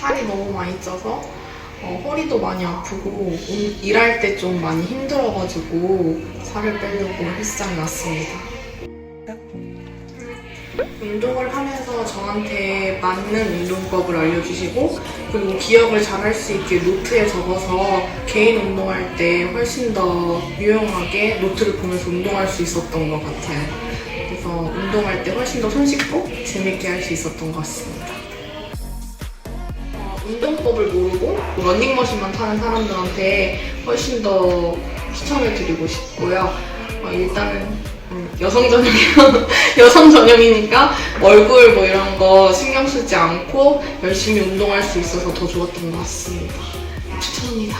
살이 너무 많이 쪄서 어, 허리도 많이 아프고 음, 일할 때 좀 많이 힘들어가지고 살을 빼려고 헬스장에 왔습니다. 운동을 하면서 저한테 맞는 운동법을 알려주시고 그리고 기억을 잘 할 수 있게 노트에 적어서 개인 운동할 때 훨씬 더 유용하게 노트를 보면서 운동할 수 있었던 것 같아요. 그래서 운동할 때 훨씬 더 손쉽고 재밌게 할 수 있었던 것 같습니다. 어, 운동법을 모르고 러닝머신만 타는 사람들한테 훨씬 더 추천을 드리고 싶고요. 어, 일단은 음, 여성 전용 여성 전용이니까 얼굴 뭐 이런 거 신경 쓰지 않고 열심히 운동할 수 있어서 더 좋았던 것 같습니다. 추천합니다.